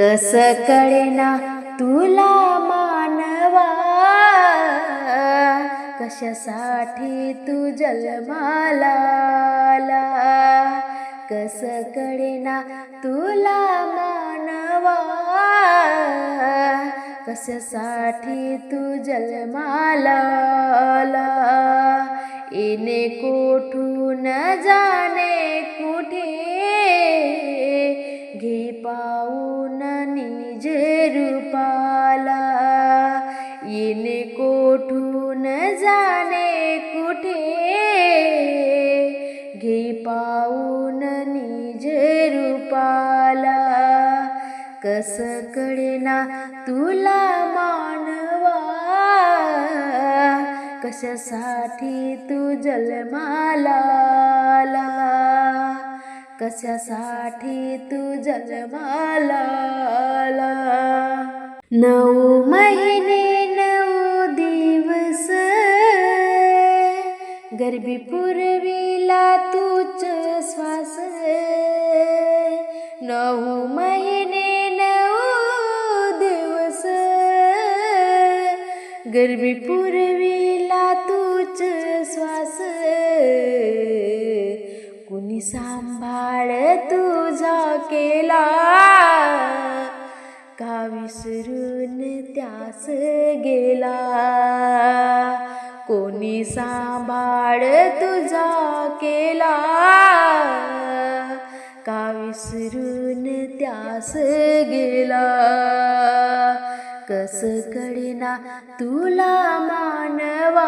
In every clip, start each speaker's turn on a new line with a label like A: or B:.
A: कस कळेना तुला मानवा. कशासाठी तू जलमाला कस कळेना तुला मानवा? कशासाठी तू जलमाला येणे कोठून जाणे कुठे? कस कळेना तुला मानवा? कशासाठी तू जलमाला कशासाठी तू जलमाला नऊ महिने नऊ दिवस. गरबी पुरविला तूच श्वास. नऊ महिने गर्मी पुरविला तूच श्वास. कुणी सांभाळ तुझा केला? का विसरून त्यास गेला? कोणी सांभाळ तुझा केला? का विसरून त्यास कस कळेना तुला मानवा?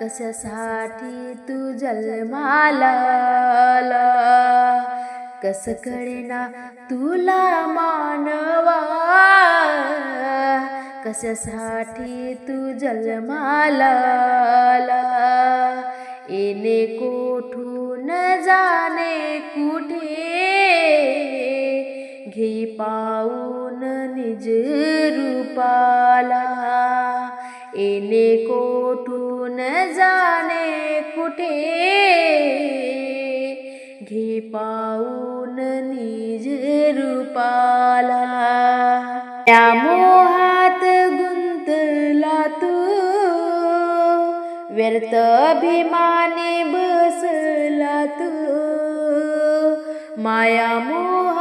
A: कशासाठी तू जन्माला कस कळेना तुला मानवा? कशासाठी तू जन्माला येणे कोठून जाणे कुठे? घे पाऊ निज रूपाला येणे कोठून जाणे कुठे? घे पाऊन निज रूपाला. त्या मोहात गुंतला तू. व्यर्थ अभिमाने बसला तू. माया मोह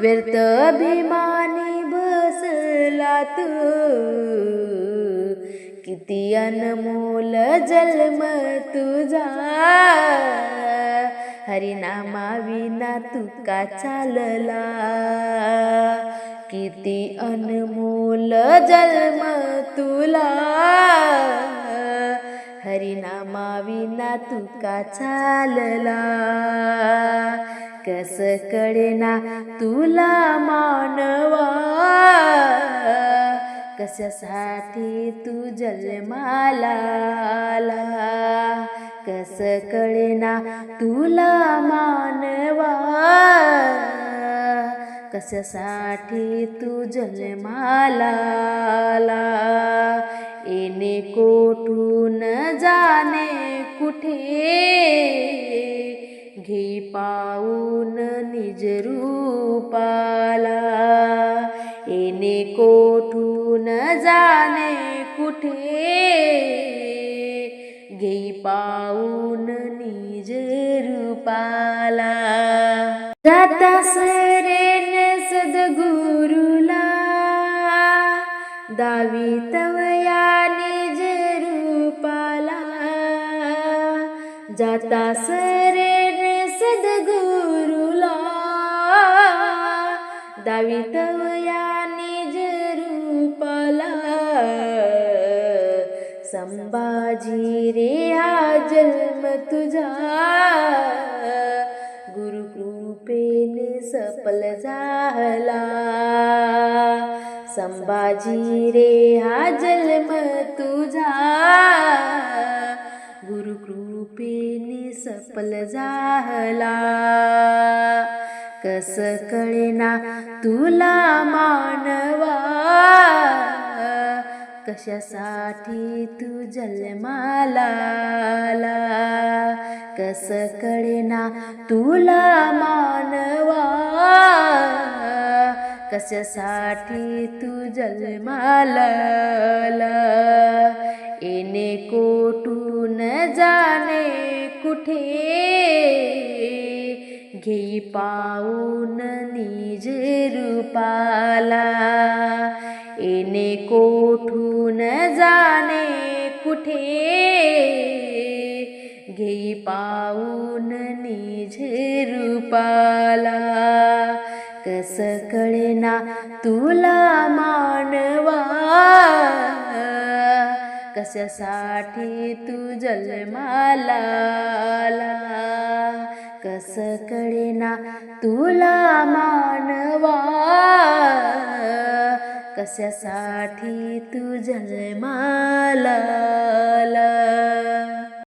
A: व्यर्थ अभिमानी बसला तू किती अनमोल जन्म तुझा. हरिनामा विना तुका चालला. किती अनमोल जन्म तुला. हरिनामा विना तुका चालला. कस कळेना तुला मानवा? कशासाठी तू जन्माला कस कळेना तुला मानवा? कशासाठी तू जन्माला येणे कोठून जाणे कुठे? घे पाऊन निज रूपाला. येणे कोठून जाणे कुठे? घे पाऊन निज रूपाला. जाता सरेन सद्गुरुला. दावी तवया निज रूपाला. जाता सरे दावी निज रूपला. संभाजी रे हा जन्म तुझा. गुरुकृपेने सफल झाला. संभाजी रे हा जन्म तुझा. गुरुकृपेने सफल झाला. कस कळेना तुला मानवा? कशासाठी तू जन्माला कस कळेना तुला मानवा? कशासाठी तू जन्माला येणे कोठून जाणे कुठे? घेई पाऊन निज रूपाला. येणे कोठून जाणे कुठे? घेई पाऊन निज रूपाला. कस कळेना तुला मानवा? कशासाठी तू जलमाला कस कळेना तुला मानवा? कशासाठी तू जन्माला